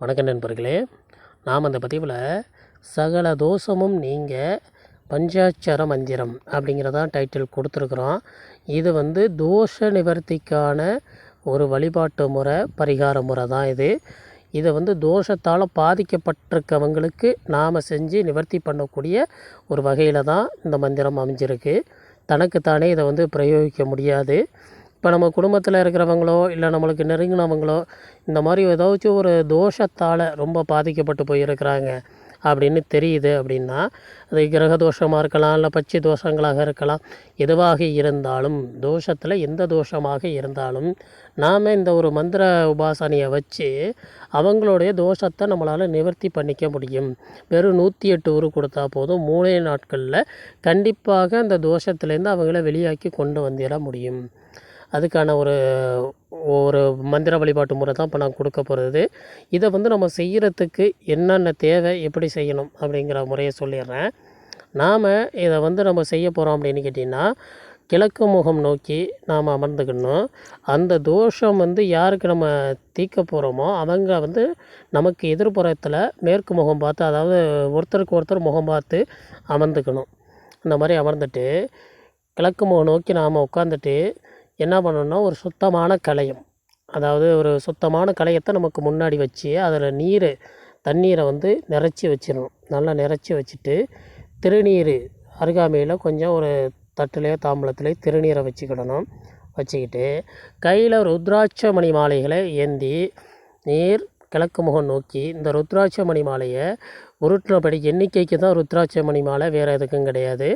வணக்கம் நண்பர்களே. நாம் அந்த பதிவில் சகல தோஷமும் நீங்க பஞ்சாட்சர மந்திரம் அப்படிங்கிறதான் டைட்டில் கொடுத்துருக்குறோம். இது வந்து தோஷ நிவர்த்திக்கான ஒரு வழிபாட்டு முறை பரிகார முறை தான் இது. இதை வந்து தோஷத்தால் பாதிக்கப்பட்டிருக்கவங்களுக்கு நாம் செஞ்சு நிவர்த்தி பண்ணக்கூடிய ஒரு வகையில் தான் இந்த மந்திரம் அமைஞ்சிருக்கு. தனக்குத்தானே இதை வந்து பிரயோகிக்க முடியாது. இப்போ நம்ம குடும்பத்தில் இருக்கிறவங்களோ இல்லை நம்மளுக்கு நெருங்கினவங்களோ இந்த மாதிரி ஏதாச்சும் ஒரு தோஷத்தால் ரொம்ப பாதிக்கப்பட்டு போயிருக்கிறாங்க அப்படின்னு தெரியுது அப்படின்னா அது கிரக தோஷமாக இருக்கலாம் இல்லை பச்சை தோஷங்களாக இருக்கலாம் எதுவாக இருந்தாலும் தோஷத்தில் எந்த தோஷமாக இருந்தாலும் நாம் இந்த ஒரு மந்திர உபாசனையை வச்சு அவங்களுடைய தோஷத்தை நம்மளால் நிவர்த்தி பண்ணிக்க முடியும். வெறும் நூற்றி எட்டு ஊர் கொடுத்தா போதும். மூணே நாட்களில் கண்டிப்பாக அந்த தோஷத்துலேருந்து அவங்கள வெளியாக்கி கொண்டு வந்துட முடியும். அதுக்கான ஒரு ஒரு மந்திர வழிபாட்டு முறை தான் இப்போ நான் கொடுக்க போகிறது இதை வந்து நம்ம செய்கிறதுக்கு என்னென்ன தேவை எப்படி செய்யணும் அப்படிங்கிற முறையை சொல்லிடுறேன். நாம் இதை வந்து நம்ம செய்ய போகிறோம் அப்படின்னு கேட்டிங்கன்னா கிழக்கு முகம் நோக்கி நாம் அமர்ந்துக்கணும். அந்த தோஷம் வந்து யாருக்கு நம்ம தீர்க்க போகிறோமோ அவங்க வந்து நமக்கு எதிர்ப்புறத்தில் மேற்கு முகம் பார்த்து அதாவது ஒருத்தருக்கு ஒருத்தர் முகம் பார்த்து அமர்ந்துக்கணும். இந்த மாதிரி அமர்ந்துட்டு கிழக்கு முகம் நோக்கி நாம் உட்காந்துட்டு என்ன பண்ணணும்னா ஒரு சுத்தமான கலையம் அதாவது ஒரு சுத்தமான கலையத்தை நமக்கு முன்னாடி வச்சு அதில் நீர் தண்ணீரை வந்து நிறச்சி வச்சிடணும். நல்லா நிறச்சி வச்சுட்டு திருநீர் அருகாமையில் கொஞ்சம் ஒரு தட்டுலேயோ தாம்பளத்துலேயோ திருநீரை வச்சுக்கிடணும். வச்சுக்கிட்டு கையில் ருத்ராட்ச மணி மாலைகளை ஏந்தி நீர் கிழக்கு முகம் நோக்கி இந்த ருத்ராட்ச மணி மாலையை உருட்டுறபடி எண்ணிக்கைக்கு தான் ருத்ராட்ச மணி மாலை வேறு எதுக்கும் கிடையாது.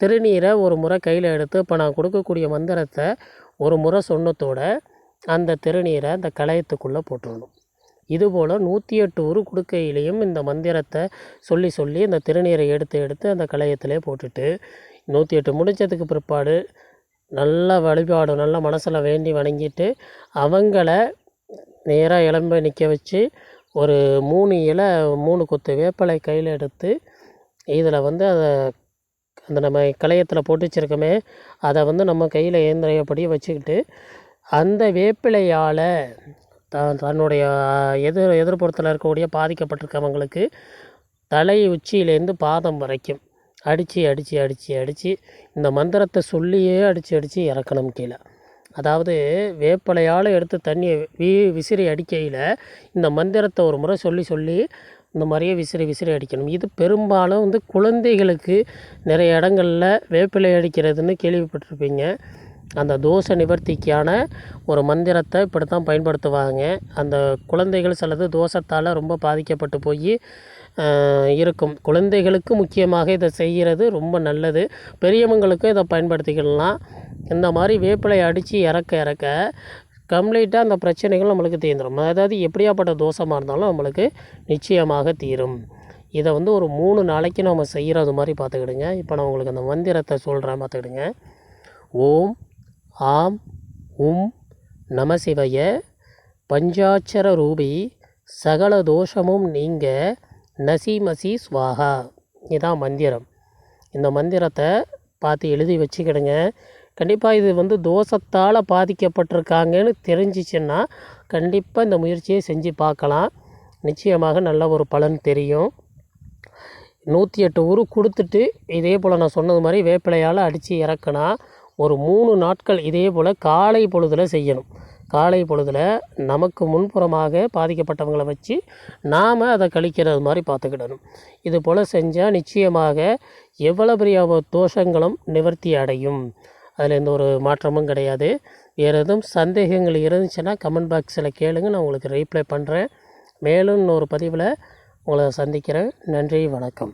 திருநீரை ஒரு முறை கையில் எடுத்து இப்போ நான் கொடுக்கக்கூடிய மந்திரத்தை ஒரு முறை சொன்னத்தோட அந்த திருநீரை அந்த களையத்துக்குள்ளே போட்டுடணும் இதுபோல் நூற்றி எட்டு உரு கொடுக்கையிலையும் இந்த மந்திரத்தை சொல்லி சொல்லி அந்த திருநீரை எடுத்து எடுத்து அந்த களையத்திலே போட்டுட்டு நூற்றி எட்டு முடித்ததுக்கு பிற்பாடு நல்ல வழிபாடு நல்ல மனசில் வேண்டி வணங்கிட்டு அவங்கள நேராக இளம்ப நிற்க வச்சு ஒரு மூணு இலை மூணு கொத்து வேப்பலை கையில் எடுத்து இதில் வந்து அதை அந்த நம்ம களையத்தில் போட்டு வச்சுருக்கோமே அதை வந்து நம்ம கையில் இயந்திரப்படி வச்சுக்கிட்டு அந்த வேப்பிலையால் த தன்னுடைய எதிர் எதிர்ப்புறத்தில் இருக்கக்கூடிய பாதிக்கப்பட்டிருக்கவங்களுக்கு தலை உச்சியிலேருந்து பாதம் வரைக்கும் அடித்து அடித்து அடித்து அடித்து இந்த மந்திரத்தை சொல்லியே அடித்து அடித்து இறக்கணும் கீழே. அதாவது வேப்பலையால் எடுத்து தண்ணியை வீ விசிறி அடிக்கையில் இந்த மந்திரத்தை ஒரு முறை சொல்லி சொல்லி இந்த மாதிரியே விசிறி விசிறி அடிக்கணும். இது பெரும்பாலும் வந்து குழந்தைகளுக்கு நிறைய இடங்களில் வேப்பிலை அடிக்கிறதுன்னு கேள்விப்பட்டிருப்பீங்க. அந்த தோஷ நிவர்த்திக்கான ஒரு மந்திரத்தை இப்படி தான் பயன்படுத்துவாங்க. அந்த குழந்தைகள் சிலது தோஷத்தால் ரொம்ப பாதிக்கப்பட்டு போய் இருக்கும். குழந்தைகளுக்கு முக்கியமாக இதை செய்கிறது ரொம்ப நல்லது. பெரியவங்களுக்கும் இதை பயன்படுத்திக்கலாம். இந்த மாதிரி வேப்பிலை அடித்து இறக்க இறக்க கம்ப்ளீட்டாக அந்த பிரச்சனைகள் நம்மளுக்கு தீர்ந்துடும் அதாவது எப்படியாப்பட்ட தோஷமாக இருந்தாலும் நம்மளுக்கு நிச்சயமாக தீரும். இதை வந்து ஒரு மூணு நாளைக்கு நம்ம செய்கிறது மாதிரி பார்த்துக்கிடுங்க. இப்போ நான் உங்களுக்கு அந்த மந்திரத்தை சொல்கிறேன் பார்த்துக்கிடுங்க. ஓம் ஆம் உம் நமசிவய பஞ்சாட்சர ரூபி சகல தோஷமும் நீங்க நசிமசி ஸ்வாகா இதான் மந்திரம். இந்த மந்திரத்தை பார்த்து எழுதி வச்சுக்கிடுங்க. கண்டிப்பாக இது வந்து தோஷத்தால் பாதிக்கப்பட்டிருக்காங்கன்னு தெரிஞ்சிச்சுன்னா கண்டிப்பாக இந்த முயற்சியை செஞ்சு பார்க்கலாம். நிச்சயமாக நல்ல ஒரு பலன் தெரியும். நூற்றி எட்டு உரு கொடுத்துட்டு இதே போல் நான் சொன்னது மாதிரி வேப்பிலையால் அடித்து இறக்குனா ஒரு மூணு நாட்கள் இதே போல் காலை பொழுதில் செய்யணும். காலை பொழுதில் நமக்கு முன்புறமாக பாதிக்கப்பட்டவங்களை வச்சு நாம் அதை கழிக்கிறது மாதிரி பார்த்துக்கிடணும். இது போல் செஞ்சால் நிச்சயமாக எவ்வளோ பெரிய தோஷங்களும் நிவர்த்தி அடையும். அதில் எந்த ஒரு மாற்றமும் கிடையாது. வேறு எதுவும் சந்தேகங்கள் இருந்துச்சுன்னா கமெண்ட் பாக்ஸில் கேளுங்க. நான் உங்களுக்கு ரீப்ளை பண்ணுறேன் மேலும் இன்னொரு பதிவில் உங்களை சந்திக்கிறேன். நன்றி வணக்கம்.